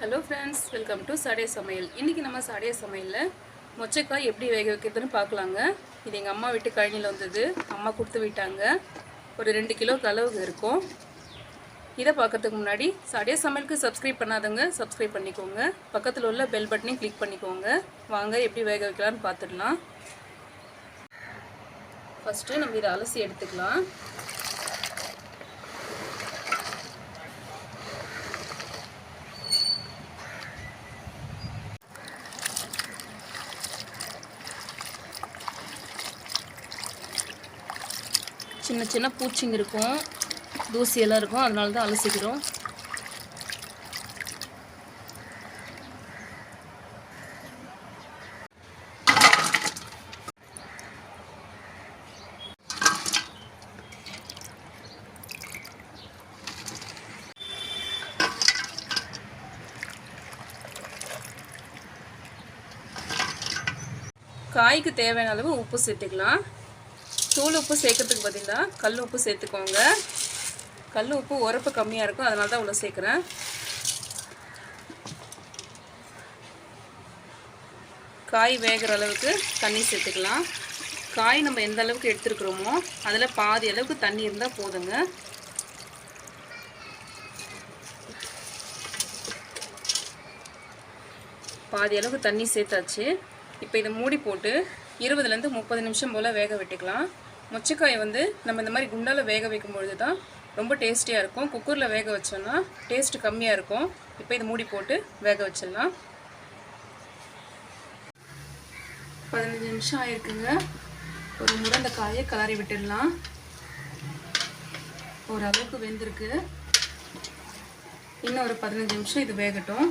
Hello friends welcome to Sadaya Samayal இன்றைக்கி நம்ம சடைய சமையலில் மொச்சக்காய் எப்படி வேக வைக்கிறதுன்னு பார்க்கலாங்க. இது எங்கள் அம்மா வீட்டு கழனியில் வந்தது. அம்மா கொடுத்து விட்டாங்க. ஒரு ரெண்டு கிலோ அளவுக்கு இருக்கும். இதை பார்க்கறதுக்கு முன்னாடி சடைய சமையலுக்கு சப்ஸ்கிரைப் பண்ணாதவங்க சப்ஸ்கிரைப் பண்ணிக்கோங்க. பக்கத்தில் உள்ள பெல் பட்டனையும் கிளிக் பண்ணிக்கோங்க. வாங்க எப்படி வேக வைக்கலாம்னு பார்த்துடலாம். ஃபஸ்ட்டு நம்ம இதை அலசி எடுத்துக்கலாம். சின்ன சின்ன பூச்சிங்க இருக்கும். தூசியெல்லாம் இருக்கும். அதனால தான் அலசிக்கிறோம். காய்க்கு தேவையான அளவு உப்பு சேர்த்துக்கலாம். தூள் உப்பு சேர்க்கறதுக்கு பார்த்தீங்கன்னா கல் உப்பு சேர்த்துக்கோங்க. கல் உப்பு உரப்பு கம்மியாக இருக்கும் அதனால தான் இவ்வளோ சேர்க்குறேன். காய் வேகிற அளவுக்கு தண்ணி சேர்த்துக்கலாம். காய் நம்ம எந்த அளவுக்கு எடுத்துருக்குறோமோ அதில் பாதி அளவுக்கு தண்ணி இருந்தால் போதுங்க. பாதி அளவுக்கு தண்ணி சேர்த்தாச்சு. இப்போ இதை மூடி போட்டு இருபதுலேருந்து முப்பது நிமிஷம் போல் வேக விட்டுக்கலாம். மொச்சக்காயை வந்து நம்ம இந்த மாதிரி குண்டால் வேக வைக்கும் பொழுது தான் ரொம்ப டேஸ்டியாக இருக்கும். குக்கரில் வேக வச்சோன்னா டேஸ்ட்டு கம்மியாக இருக்கும். இப்போ இது மூடி போட்டு வேக வச்சிடலாம். பதினஞ்சு நிமிஷம் ஆயிருக்குங்க. ஒரு முறை அந்த காயை கலரி விட்டுடலாம். ஓரளவுக்கு வெந்திருக்கு. இன்னும் ஒரு பதினஞ்சு நிமிஷம் இது வேகட்டும்.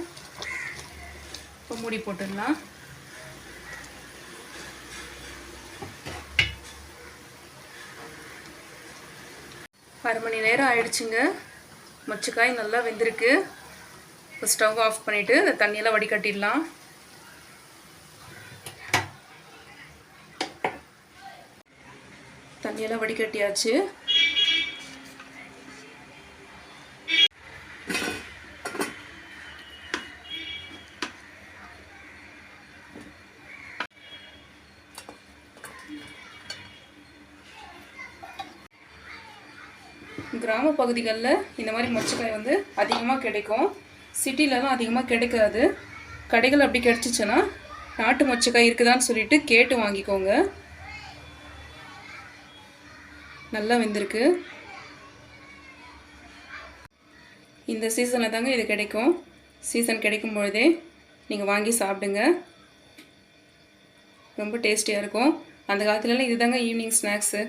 இப்போ மூடி போட்டுடலாம். அரை மணி நேரம் ஆயிடுச்சுங்க. மொச்சக்காய் நல்லா வெந்திருக்கு. இப்போ ஸ்டவ் ஆஃப் பண்ணிவிட்டு இந்த தண்ணியெல்லாம் வடிகட்டிடலாம். தண்ணியெல்லாம் வடிகட்டியாச்சு. கிராம பகுதிகளில் இந்த மாதிரி மொச்சக்காய் வந்து அதிகமாக கிடைக்கும். சிட்டிலலாம் அதிகமாக கிடைக்காது. கடைகள் அப்படி கிடச்சிச்சின்னா நாட்டு மொச்சக்காய் இருக்குதான்னு சொல்லிட்டு கேட்டு வாங்கிக்கோங்க. நல்லா வெந்திருக்கு. இந்த சீசனில் தாங்க இது கிடைக்கும். சீசன் கிடைக்கும் பொழுதே நீங்கள் வாங்கி சாப்பிடுங்க. ரொம்ப டேஸ்டியாக இருக்கும். அந்த காலத்துலலாம் இதுதாங்க ஈவினிங் ஸ்நாக்ஸு.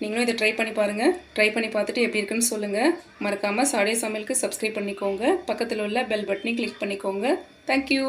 நீங்களும் இதை ட்ரை பண்ணி பாருங்கள் ட்ரை பண்ணி பார்த்துட்டு எப்படி இருக்குன்னு சொல்லுங்கள் மறக்காமல் சாடே சமையலுக்கு சப்ஸ்கிரைப் பண்ணிக்கோங்க. பக்கத்தில் உள்ள பெல் பட்டனையும் கிளிக் பண்ணிக்கோங்க. தேங்க்யூ